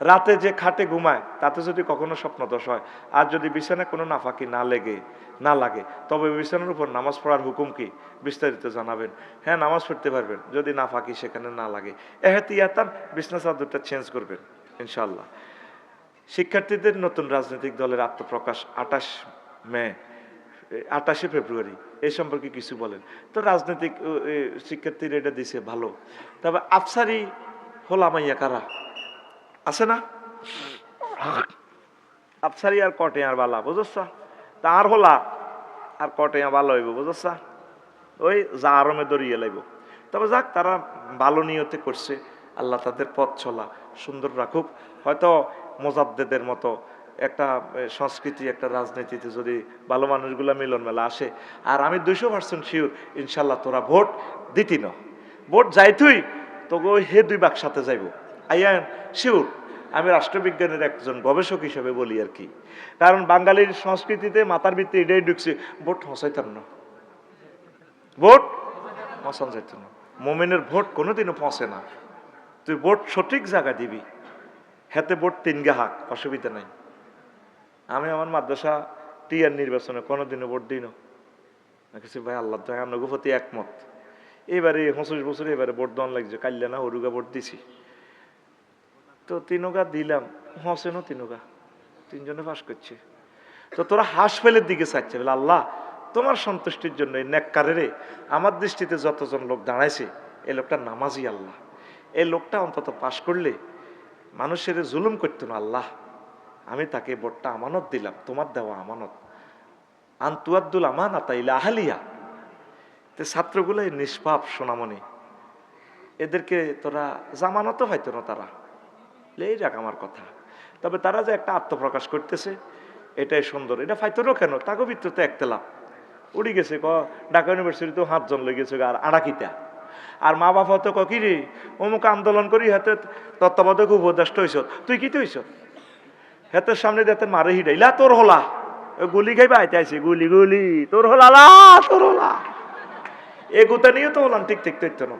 রাতে যে খাটে ঘুমায়, তাতে যদি কখনো স্বপ্নদোষ হয়, আর যদি বিছানায় কোনো নাফাকি না লেগে, না লাগে, তবে বিছানার উপর নামাজ পড়ার হুকুম কি? বিস্তারিত জানাবেন। হ্যাঁ নামাজ পড়তে পারবেন, যদি নাফাকি সেখানে না লাগে। এহাতিয়াতান বিছনা চাদরটা চেঞ্জ করবেন ইনশাল্লাহ শিক্ষার্থীদের নতুন রাজনৈতিক দলের আত্মপ্রকাশ আঠাশ মে, আঠাশে ফেব্রুয়ারি এই সম্পর্কে কিছু বলেন। তো রাজনৈতিক শিক্ষার্থীরা এটা দিছে ভালো। তবে আফসারি হোলামাইয়া কারা? আছে না? আফসারি আর কটে আর বালা, বুঝছ? তার হলা, আর কটে আর ভালো হইব, বুঝছ? ওই যা আরমে দরিয়ে লাইব। তবে যাক, তারা ভালো নিয়তে করছে। আল্লাহ তাদের পথ চলা সুন্দর রাখুক। হয়তো মোজাদ্দেদের মতো একটা সংস্কৃতি, একটা রাজনীতিতে যদি ভালো মানুষগুলো মিলন মেলা আসে। আর আমি দুইশো পার্সেন্ট শিওর ইনশাল্লাহ তোরা ভোট দিতি না। ভোট যাইতুই তোকে ওই হে দুই বাক সাথে যাইব। আইয়ান শিওর, আমি রাষ্ট্রবিজ্ঞানের একজন গবেষক হিসেবে বলি আর কি। কারণ বাঙালির সংস্কৃতিতে মাথার ভিত্তি এটাই ঢুকছে, ভোট হসাইতাম না ভোট হসান যাইত না মোমেনের ভোট কোনোদিনও পৌঁছে না। তুই ভোট সঠিক জায়গা দিবি। হাতে ভোট তিন গা হাক, অসুবিধা নাই। আমি আমার মাদ্রাসা টিয়ার নির্বাচনে কোনোদিনও ভোট দিই না। কিছু ভাই আল্লাহ তো প্রতি একমত। এবারে পঁচিশ বছর এবারে ভোট দেওয়ান লাগছে। কাল্লা না, হরুগা ভোট দিছি। তো তিনুগা দিলাম হসেনও তিনুগা। তিনজনে পাস করছে। তো তোরা হাঁস ফেলের দিকে চাচ্ছে বলে, আল্লাহ, তোমার সন্তুষ্টির জন্য এই নেককারেরে আমার দৃষ্টিতে যতজন লোক দাঁড়াইছে এই লোকটা নামাজি আল্লাহ। এই লোকটা অন্তত পাশ করলে মানুষের জুলুম করতো না আল্লাহ। আমি তাকে ভোটটা আমানত দিলাম, তোমার দেওয়া আমানত। আন্তুয়াদ্দুল আমানাতা ইলা আহালিয়া তো ছাত্রগুলো নিষ্পাপ সোনামণি। এদেরকে তোরা জামানত হয়তো না তারা। এই যাক আমার কথা। তবে তারা যে একটা আত্মপ্রকাশ করতেছে, এটাই সুন্দর। এটা ফাইতরও কেন? তাকে ভিতরতে একতেলাম উড়ি গেছে ক, ঢাকা ইউনিভার্সিটিতেও হাতজন লেগে গেছে আর আড়াকিটা আর মা বাবা তো ক রে? অমুক আন্দোলন করি, হাতে তত্ত্বাবধায়ক উপদেষ্ট হইস তুই কি হইস হাতের সামনে দিয়ে হাতে মারে হিডাইলা তোর হলা। গুলি খাইবা? আইতে আইছে, গুলি গুলি, তোর হলা, লা তোর হলা। এ গুতা নিয়ে তো হলাম ঠিক ঠিক ঠিক না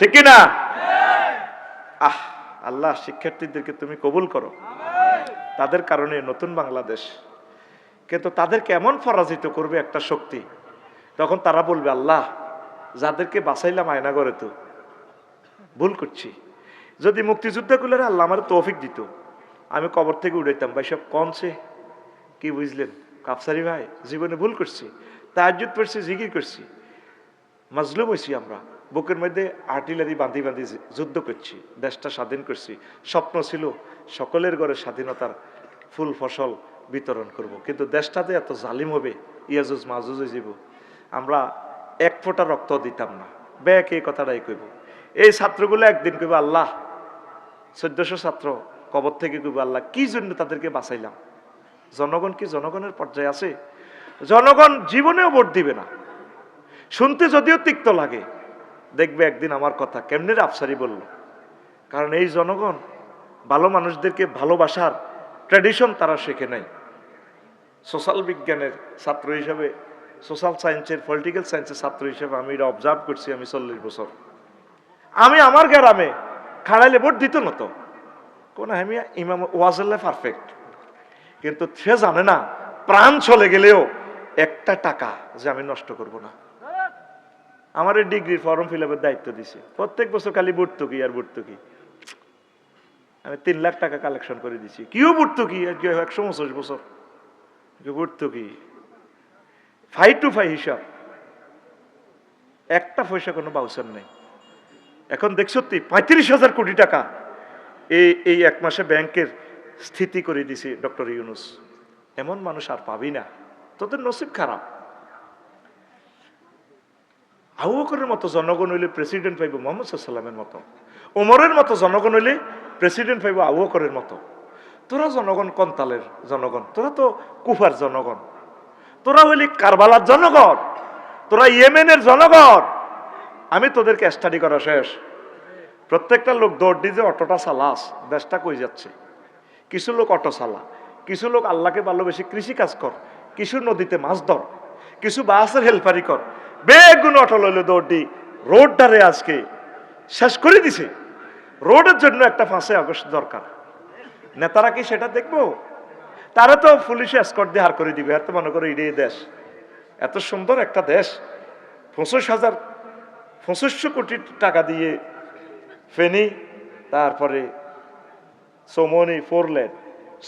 ঠিক না? আহ, আল্লাহ শিক্ষার্থীদেরকে তুমি কবুল করো। তাদের কারণে নতুন বাংলাদেশ। কিন্তু তাদেরকে এমন পরাজিত করবে একটা শক্তি, তখন তারা বলবে, আল্লাহ, যাদেরকে বাঁচাইলাম আয়না করে তো। ভুল করছি। যদি মুক্তিযুদ্ধগুলোর আল্লাহ আমার তৌফিক দিত, আমি কবর থেকে উড়াইতাম। ভাই, সব কনছে কি বুঝলেন? কাপসারি ভাই, জীবনে ভুল করছি। তাহাজুদ পড়ছি জিগির করছি। মাজলুম হয়েছি আমরা। বুকের মধ্যে আর্টিলারি বাঁধি বাঁধি যুদ্ধ করছি, দেশটা স্বাধীন করছি, স্বপ্ন ছিল সকলের ঘরে স্বাধীনতার ফুল ফসল বিতরণ করব। কিন্তু দেশটাতে এত জালিম হবে, ইয়াজুজ মাজুজ যাব। আমরা এক ফোঁটা রক্ত দিতাম না। ব্যাক এই কথাটাই কইব। এই ছাত্রগুলো একদিন কইব, আল্লাহ, চোদ্দশো ছাত্র কবর থেকে কইব, আল্লাহ, কি জন্য তাদেরকে বাঁচাইলাম? জনগণ কি জনগণের পর্যায়ে আছে? জনগণ জীবনেও ভোট দিবে না। শুনতে যদিও তিক্ত লাগে দেখবে একদিন আমার কথা। কেমনে আফসারি বলল? কারণ এই জনগণ ভালো মানুষদেরকে ভালোবাসার ট্র্যাডিশন তারা শেখে নাই। সোশ্যাল বিজ্ঞানের ছাত্র হিসেবে সোশ্যাল সায়েন্সের পলিটিক্যাল সায়েন্সের ছাত্র হিসেবে আমি এটা অবজার্ভ করছি আমি চল্লিশ বছর। আমি আমার গ্রামে খাড়াইলে ভোট দিত না তো। কোন আমি ইমাম ওয়াজল্লা পারফেক্ট কিন্তু সে জানে না, প্রাণ চলে গেলেও একটা টাকা যে আমি নষ্ট করব না। আমার এই ডিগ্রির ফর্ম ফিল আপের দায়িত্ব দিছে। প্রত্যেক বছর খালি ভর্তুকি আর ভর্তুকি আমি তিন লাখ টাকা কালেকশন করে দিছি। কিও ভর্তুকি কি একশো পঁচিশ বছর। ভর্তুকি ফাইভ টু ফাইভ হিসাব। একটা পয়সা কোনো বাউসার নেই। এখন দেখছ তুই পঁয়ত্রিশ হাজার কোটি টাকা এই এই এক মাসে ব্যাংকের স্থিতি করে দিছে ডক্টর ইউনুস। এমন মানুষ আর পাবি না। তোদের নসিব খারাপ। আবু বকরের মতো জনগণ হইলে প্রেসিডেন্ট পাইব মোহাম্মদ সাল্লামের মতো। ওমরের মতো জনগণ হইলে প্রেসিডেন্ট পাইব আবু বকরের মতো। তোরা জনগণ কন্তালের জনগণ? তোরা তো কুফার জনগণ। তোরা হইলি কারবালার জনগণ। তোরা ইয়েমেনের জনগণ। আমি তোদেরকে স্টাডি করা শেষ। প্রত্যেকটা লোক দৌড় দিয়ে যে অটোটা চালাস দেশটা কই যাচ্ছে? কিছু লোক অটো চালা, কিছু লোক আল্লাহকে ভালোবেসে কৃষি কাজ কর, কিছু নদীতে মাছ ধর, কিছু বাসের হেল্পারি কর বেগুন অটো লইলে দৌড় দি রোডটারে আজকে শেষ করে দিছে। রোডের জন্য একটা ফাঁসে আগস্ট দরকার। নেতারা কি সেটা দেখব? তারা তো পুলিশে স্কট দিয়ে হার করে দিবে। এত মনে করে এটাই দেশ। এত সুন্দর একটা দেশ। পঁচিশ হাজার পঁচিশশো কোটি টাকা দিয়ে ফেনি, তারপরে সোমনি ফোর লেন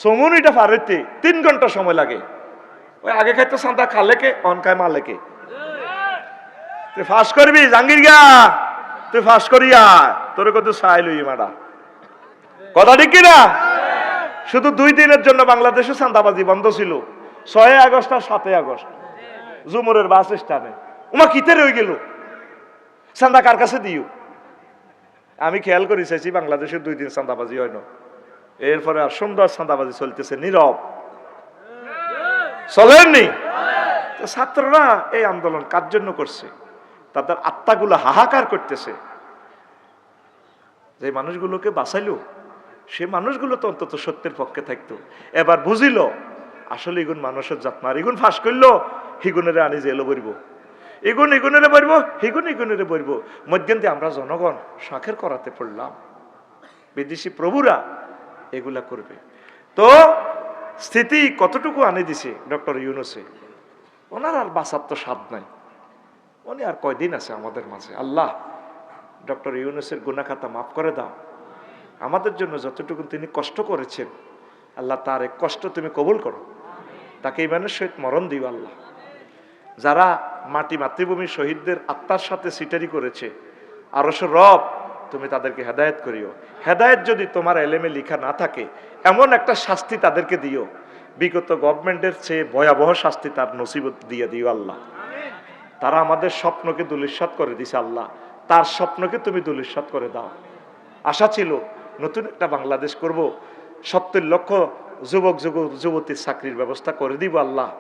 সোমনিটা পারেতে তিন ঘণ্টা সময় লাগে। ওই আগে খাইতো সান্তা খালেকে অন খায় মালেকে। তুই ফাঁস করবি জাঙ্গির গা তুই ফাঁস করিয়া, তোর কত সাই লই মাডা কথা ঠিক কিনা? শুধু দুই দিনের জন্য বাংলাদেশে চাঁদাবাজি বন্ধ ছিল। ছয় আগস্ট আর সাতই আগস্ট। জুমুরের বাস স্ট্যান্ডে। উমা, কিতে রয়ে গেল? চান্দা কার কাছে দিও? আমি খেয়াল করি, চাইছি বাংলাদেশে দুই দিন চাঁদাবাজি হয় না। এরপরে আর সুন্দর চাঁদাবাজি চলতেছে, নীরব। চলেননি? ছাত্ররা এই আন্দোলন কার জন্য করছে? তাদের আত্মাগুলো হাহাকার করতেছে। যে মানুষগুলোকে বাঁচাইল, সে মানুষগুলো তো অন্তত সত্যের পক্ষে থাকতো। এবার বুঝিল, আসলে এগুন মানুষের আর এগুন ফাঁস করল, হিগুনেরে আনি জেলো বলব এগুন এগুনেরে বলব হিগুন এগুনেরে বলব মধ্যে আমরা জনগণ শখের করাতে পড়লাম। বিদেশি প্রভুরা এগুলা করবে। তো স্থিতি কতটুকু আনে দিছে ডক্টর ইউনুসে? ওনার আর বাঁচার তো স্বাদ নাই। উনি আর কয়দিন আছে আমাদের মাঝে? আল্লাহ, ডক্টর ইউনুসের গুনাখাতা মাফ করে দাও। আমাদের জন্য যতটুকু তিনি কষ্ট করেছেন, আল্লাহ তার এক কষ্ট তুমি কবুল করো। তাকে ইমানের সহিত মরণ দিও আল্লাহ। যারা মাটি মাতৃভূমি শহীদদের আত্মার সাথে সিটারি করেছে আরশ রব, তুমি তাদেরকে হেদায়েত করিও। হেদায়েত যদি তোমার এলেমে লিখা না থাকে, এমন একটা শাস্তি তাদেরকে দিও। বিগত গভর্নমেন্টের চেয়ে ভয়াবহ শাস্তি তার নসিবত দিয়ে দিও আল্লাহ। তারা আমাদের স্বপ্নকে দুলিশ্বাত করে দিছে আল্লাহ। তার স্বপ্নকে তুমি দুলিশ্বাত করে দাও। আশা ছিল, নতুন একটা বাংলাদেশ করব। সত্তর লক্ষ যুবক যুবক যুবতীর চাকরির ব্যবস্থা করে দিব আল্লাহ।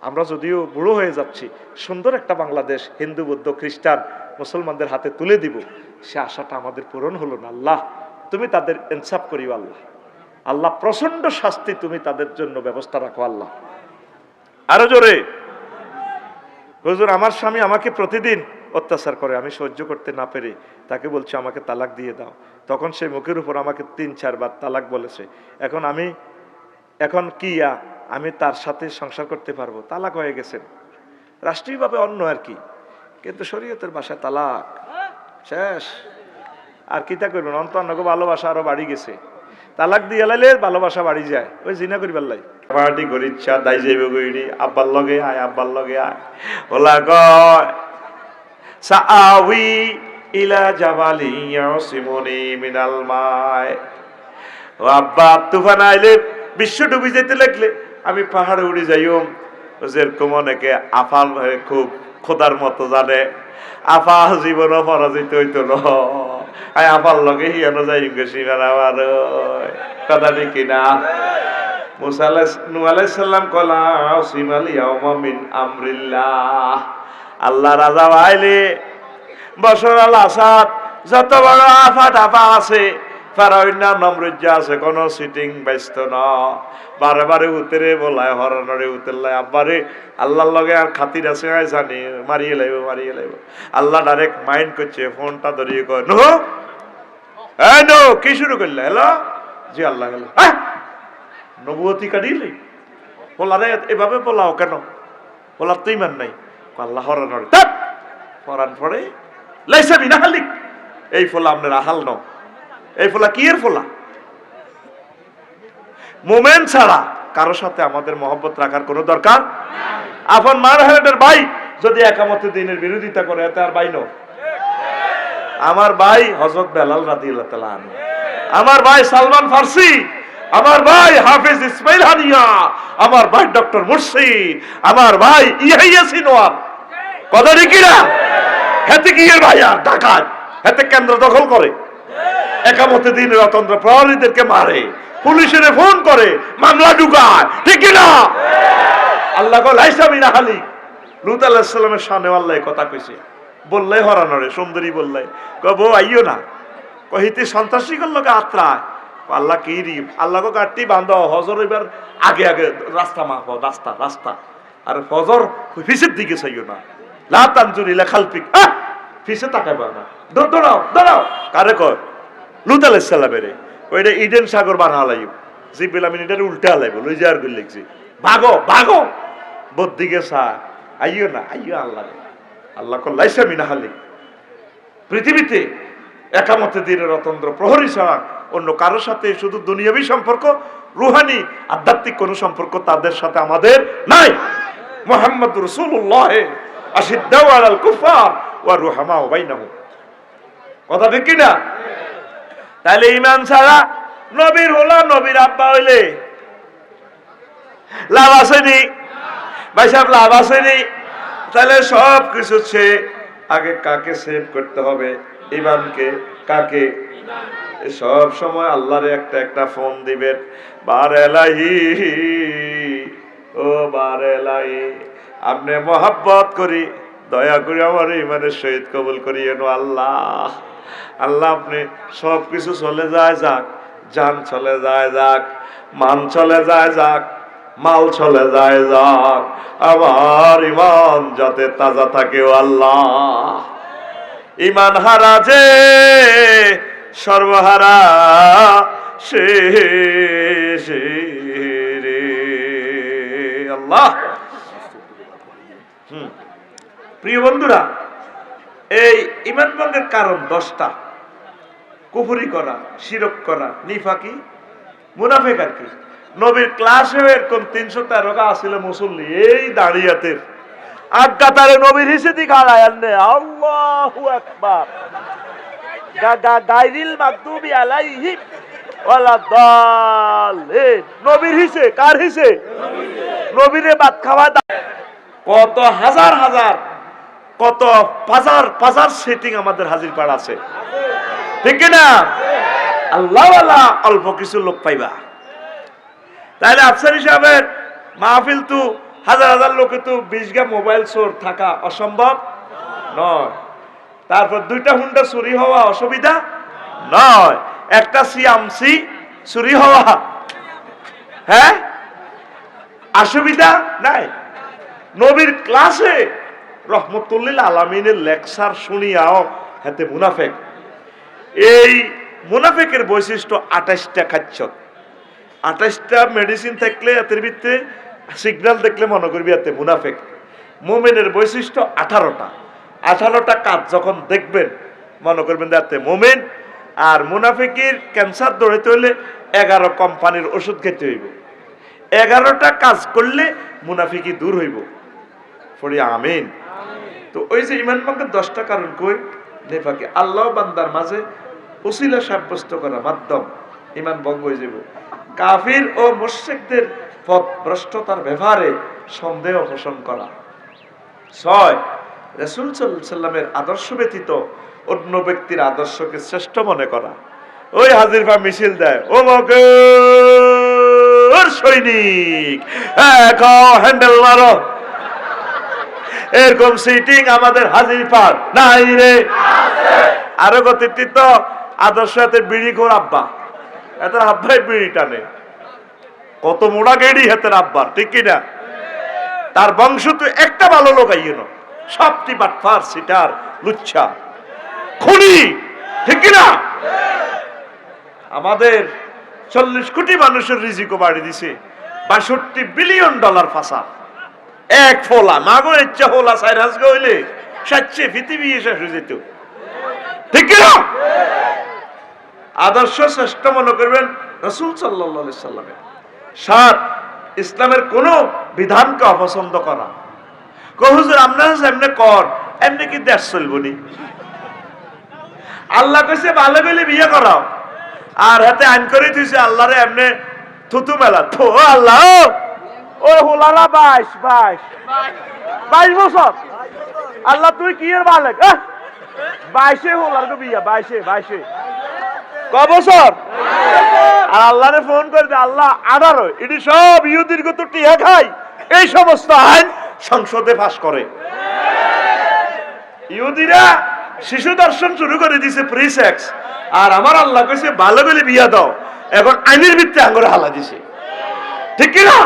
আমরা যদিও বুড়ো হয়ে যাচ্ছি, সুন্দর একটা বাংলাদেশ, হিন্দু, বৌদ্ধ, খ্রিস্টান, মুসলমানদের হাতে তুলে দিব। সে আশাটা আমাদের পূরণ হলো না আল্লাহ। তুমি তাদের ইনসাফ করিও আল্লাহ। আল্লাহ প্রচণ্ড শাস্তি তুমি তাদের জন্য ব্যবস্থা রাখো আল্লাহ। আরও জোরে। হুজুর, আমার স্বামী আমাকে প্রতিদিন অত্যাচার করে, আমি সহ্য করতে না পেরে তাকে বলছি, আমাকে তালাক দিয়ে দাও। তখন সে মুখের উপর আমাকে তিন, চারবার তালাক বলেছে। এখন আমি, এখন কি আমি তার সাথে সংসার করতে পারব? তালাক হয়ে গেছেন রাষ্ট্রীয়ভাবে অন্য আর কি। কিন্তু শরীয়তের বাসায় তালাক। শেষ। আর কি তা করবেন? অন্তর্নগ ভালোবাসা আরও বাড়ি গেছে। তালাক দিয়ে লাইলে ভালোবাসা বাড়ি যায়। ওই জিনা করি পাল্লাই পার্টি করি ইচ্ছা, দাই যাইবে গইড়ি আব্বার লগে আয় আব্বার লগে আয় ওলা কয় সাআউই ইলা জাবালি ইয়াসিমুনি মিনাল মায় ও আব্বা, তুফান আইলে বিশ্ব ডুবি যেতে লাগলে। আমি পাহাড়ে উড়ে যাইও যেরকম অনেকে আফাল হয়ে, খুব খোদার মতো জানে। আফা জীবনও পরাজিত হইতো ন। আই আফার লগে হিয়ানো যাই গেছি আমার কথা ঠিক না মুসা নু আলাইসাল্লাম কলা সিমাল ইয়াউমা মিন আমরিল্লাহ। আল্লাহ রাজা আইলে বছর আল আসাদ, যত বড় আফা টাফা আছে ফেরাউন্না নমরুজ্জা আছে, কোন সিটিং ব্যস্ত ন। বারে বারে উতরে বলায় হরনরে উতরলায় আব্বারে, আল্লাহর লগে আর খাতির আছে, আয় জানি, মারিয়ে লাইব মারিয়ে লাইব। আল্লাহ ডাইরেক্ট মাইন্ড করছে, ফোনটা ধরিয়ে কয় নো এই নো কি শুরু করলে? হ্যালো? জি, আল্লাহ গেল নবুয়তি কাটিলি পোলারে এভাবে পোলাও কেন? পোলার তো ইমান নাই। আল্লাহ হরনরে তাক পরান পড়ে লাইসা বিনা হালিক। এই ফোলা আপনার আহাল ন এই ফোলা কি এর ফোলা? মোমেন ছাড়া কারোর সাথে আমাদের মহব্বত রাখার কোনো দরকার আপন মার হেরেটের ভাই যদি একামতে দিনের বিরোধিতা করে, এতে আর ভাই ন আমার ভাই হজরত বেলাল রাদি আমার ভাই সালমান ফার্সি। আমার ভাই হাফিজ ইসমাইল হানিয়া, আমার ভাই ডক্টর মুর্শিদ, আমার ভাই ইয়াহিয়া সিনোয়ার কথা ঠিক না হেতে কি এর ভাই আর ডাকাত? হেতে কেন্দ্র দখল করে। একামতে দিন রতন্ত্র প্রহরীদেরকে মারে। পুলিশের ফোন করে, মামলা ঢুকায়। ঠিক না আল্লাহ কল আইসামিনা হালি লুত আল্লাহ সাল্লামের সামনে আল্লাহ কথা কইছে। বললে হরানরে, সুন্দরী বললে। কব আইও না। কহিতে সন্ত্রাসী করল আত্রা আল্লাহ কি রি আল্লাহ গাড়টি বান্ধ হজর এবার আগে আগে রাস্তা মাপ রাস্তা রাস্তা আর ফজর ফিসের দিকে চাইও না। লা লাতানজুরি লেখালপিক ফিসে তাকাইবা না। দৌড়- দৌড়াও দৌড়াও কারে কয়, লুত আলাইসাল্লামের ওইটা ইডেন সাগর বানা হালাইব জিবিল আমি এটার উল্টা হালাইব লই যাওয়ার করে লিখছি ভাগো ভাগো। বদিকে সা আইও না, আইও আল্লাহ। আল্লাহ কল্লাইসা মিনা হালি পৃথিবীতে একামতে দিনের অতন্ত্র প্রহরী ছাড়া অন্য কারোর সাথে শুধু দুনিয়াবী সম্পর্ক, রুহানি, আধ্যাত্মিক কোনো সম্পর্ক তাদের সাথে আমাদের নাই। মোহাম্মদ রসুল্লাহ ওয়া রুহামা কথা কিনা? তাহলে ইমান ছাড়া নবীর নবীর হইলে লাভ ভাই লাভ তাহলে সব কিছু আগে কাকে সেভ করতে হবে? ইমানকে, কাকে? সব সময় আল্লাহরে একটা একটা ফোন দিবেন। বারেলাহি ও বারেলাহি আপনি মহাব্বত করি, দয়া করে আমার ইমানের সহিত কবুল করিয়েন আল্লাহ। আল্লাহ আপনি সব কিছু চলে যায় যাক, জান চলে যায় যাক, মান চলে যায় যাক, মাল চলে যায় যাক, আমার ইমান যাতে তাজা থাকে আল্লাহ। ইমান হারা যে, সর্বহারা সে রে। আল্লাহ। প্রিয় বন্ধুরা, এই ইমান ভঙ্গের কারণ দশটা। কুফুরি করা, শিরক করা, নিফাকি, মুনাফেক আর কি। নবীর ক্লাসে এরকম তিনশো তেরো গা আসলে মুসল্লি, এই দাঁড়িয়াতের। আজ্ঞা তারে নবীর হিসেবে খাড়ায় আনলে। আল্লাহু আকবার। হিসে, কার হিসে? কত হাজার হাজার, কত আমাদের হাজির পাড়া আছে। ঠিক না? আল্লাহ অল্প কিছু লোক পাইবা। তাহলে আফসার হিসাবের মাহফিল তো হাজার হাজার লোকে তো বিশ গা মোবাইল চোর থাকা অসম্ভব? নয়। তারপর দুইটা হুন্ডা চুরি হওয়া অসুবিধা? নয়। একটা সিয়ামসি চুরি হওয়া। হ্যাঁ? অসুবিধা নাই। নবীর ক্লাসে রহমতুল্লিল আলমিনের লেকচার শুনিয়াও হাতে মুনাফেক। এই মুনাফেকের বৈশিষ্ট্য আঠাশটা খাচ্ছ আঠাশটা মেডিসিন থাকলে এতের ভিতরে সিগন্যাল দেখলে মনে করবি এতে মুনাফেক। মোমেনের বৈশিষ্ট্য আঠারোটা। আঠারোটা কাজ যখন দেখবেন, মনে করবেন এতে মোমেন, আর মুনাফেকের ক্যান্সার দৌড়াইতে হলে এগারো কোম্পানির ওষুধ খেতে হইব। এগারোটা কাজ করলে মুনাফিকি দূর হইব। পড়ি আমিন। তো ওই যে ইমান ভঙ্গের দশটা কারণ কই? নেফাকে আল্লাহ বান্দার মাঝে উসিলা সাব্যস্ত করা মাধ্যম ইমান ভঙ্গ হয়ে যাব কাফির ও মুর্শিকদের পথ ভ্রষ্টতার ব্যবহারে সন্দেহ পোষণ করা। ছয়, রসুল সাল্লামের আদর্শ ব্যতীত অন্য ব্যক্তির আদর্শকে শ্রেষ্ঠ মনে করা। ওই হাজির পা মিছিল দেয়, ও মগর সৈনিক হ্যান্ডেল মারো। এরকম সিটিং আমাদের হাজির পার নাই রে। আরও গতিত্ব আদর্শ হাতে বিড়ি কর আব্বা। এত আব্বাই বিড়ি টানে। কত মোড়া গেড়ি হাতের আব্বার, ঠিক কিনা তার বংশ তো একটা ভালো লোক আইন সবটি বাটফার, সিটার, লুচ্ছা। খুনি, ঠিক কিনা আমাদের চল্লিশ কোটি মানুষের রিজিকও বাড়ি দিছে। বাষট্টি বিলিয়ন ডলার ফাঁসা এক ফোলা, মাগো ইচ্ছা হোলা সাইরাস গইলে সাচ্ছে পৃথিবী শেষ হয়ে যেত। ঠিক কিনা আদর্শ শ্রেষ্ঠ মনে করবেন রসুল সাল্লামের। সাত, ইসলামের কোন বিধানকে অপছন্দ করা। কহুজুর এমনি কর, এমনি কি দেশ চলবনি আল্লাহ কইছে, ভালো গেলে বিয়ে করাও। আর হাতে আইন করে দিয়েছে আল্লাহরে এমনি থুতু মেলা। থো আল্লাহ! ওই হোলারা, বাইশ বাইশ। বাইশ বছর? আল্লাহ, তুই কি এর বালেক! বাইশে হোলার গো বিয়া, বাইশে বাইশে। ক আর আল্লাহরে ফোন আল্লাহ আঠারো এটি সব ইহুদির এই সমস্ত আইন সংসদে পাস করে। ইহুদিরা শিশু দর্শন শুরু করে দিছে প্রি সেক্স আর আমার আল্লাহ কইছে, ভালো বলে বিয়া দাও। এখন আইনের ভিত্তি আঙ্গুরে হালা দিছে। ঠিক কি না?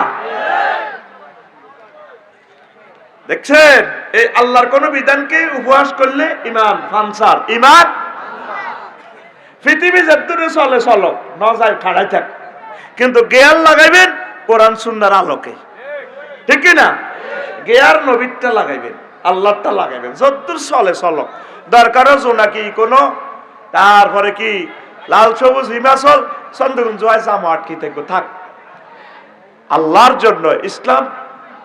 দেখছেন? এই আল্লাহর কোন বিধানকে উপহাস করলে ইমান ফানসার ইমান পৃথিবী যেদূরে চলে চলো, ন যায় খাড়াই থাক। কিন্তু গেয়ার লাগাইবেন, কোরআন সুন্নার আলোকে। ঠিক না গেয়ার নবীরটা লাগাইবেন আল্লাহটা লাগাইবেন। যদ্দূর চলে, চলো। দরকারও জোনাকি কোনো? তারপরে কি? লাল সবুজ হিমাচল চন্দ্রগুঞ্জ জামা আটকি থাকব, থাক। আল্লাহর জন্য ইসলাম,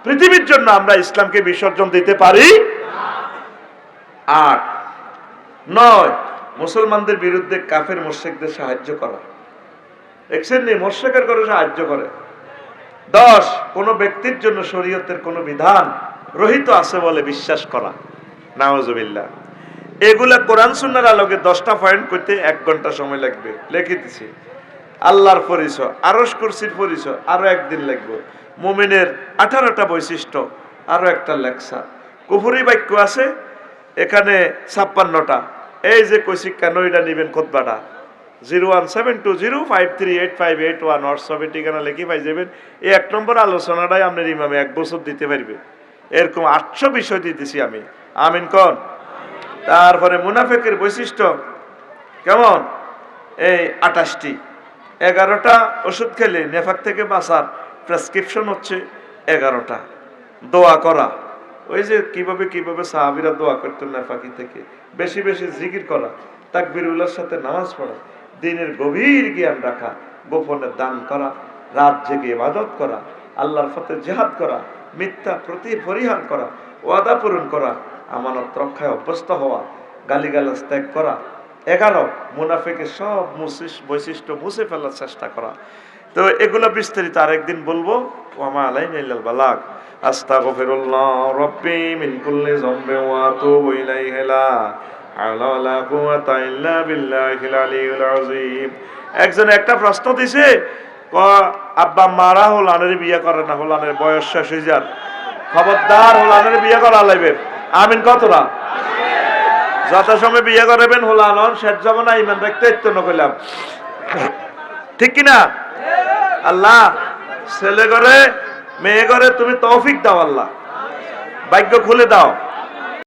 পৃথিবীর জন্য আমরা ইসলামকে বিসর্জন দিতে পারি? আট নয় মুসলমানদের বিরুদ্ধে কাফের মোর্শেকদের সাহায্য করা। দেখছেন মোর্শেকের করে সাহায্য করে। দশ, কোন ব্যক্তির জন্য শরীয়তের কোন বিধান রহিত আছে বলে বিশ্বাস করা। নাওজবিল্লা এগুলা কোরআন সুন্নার আলোকে দশটা পয়েন্ট করতে এক ঘণ্টা সময় লাগবে। লিখে দিছি। আল্লাহর পরিচয় আরস কুরসির পরিচয়, আরও একদিন লাগবে। মুমিনের আঠারোটা বৈশিষ্ট্য, আরও একটা লেকচার। কুফুরি বাক্য আছে, এখানে ছাপ্পান্নটা। এই যে কইছি, কেন এটা নিবেন খোদবাটা? Zero one seven two zero five three eight five eight one, হোয়াটসঅ্যাপে ঠিকানা লিখে পাই যাবেন। এই এক নম্বর আলোচনাটাই আপনার ইমামে এক বছর দিতে পারবে। এরকম আটশো বিষয় দিতেছি আমি। আমিন কন? তারপরে মুনাফেকের বৈশিষ্ট্য। কেমন? এই আটাশটি এগারোটা ওষুধ খেলে নেফাক থেকে বাঁচার প্রেসক্রিপশন হচ্ছে এগারোটা। দোয়া করা। ওই যে কীভাবে কীভাবে সাহাবিরা দোয়া করতেন নেফাকি থেকে। বেশি বেশি জিকির করা, তাকবিরুল্লাহর সাথে নামাজ পড়া, দিনের গভীর জ্ঞান রাখা, গোপনে দান করা, রাত জেগে ইবাদত করা, আল্লাহর পথে জেহাদ করা, মিথ্যা প্রতি পরিহার করা, ওয়াদা পূরণ করা, আমানত রক্ষায় অভ্যস্ত হওয়া, গালিগালাজ ত্যাগ করা, এগারো, মুনাফেকের সব বৈশিষ্ট্য মুছে ফেলার চেষ্টা করা। তো এগুলো বিস্তারিত আরেকদিন বলব। ওয়ামা আলাইনা বালাগ। আস্তাগফিরুল্লাহ রাব্বি মিন কুল্লি যামবি ওয়া আতুবু ইলাইহি লা হাওলা ওয়ালা কুওয়াতা ইল্লা বিল্লাহিল আলিয়্যিল আযীম। একজন একটা প্রশ্ন দিছে, ক, আব্বা মারা হোলানের বিয়ে করে না, হোলানের বয়স শেষ হয়ে যান খবরদার হোলানের বিয়ে করা লাগবে। আমিন কতটা? যথাসময়ে বিয়ে করাবেন হোলানন, শেষ যাব না ইমান রাখতে ইত্য কইলাম ঠিক কিনা? আল্লাহ, ছেলে করে মেয়ে ঘরে তুমি তৌফিক দাও আল্লাহ। ভাগ্য খুলে দাও।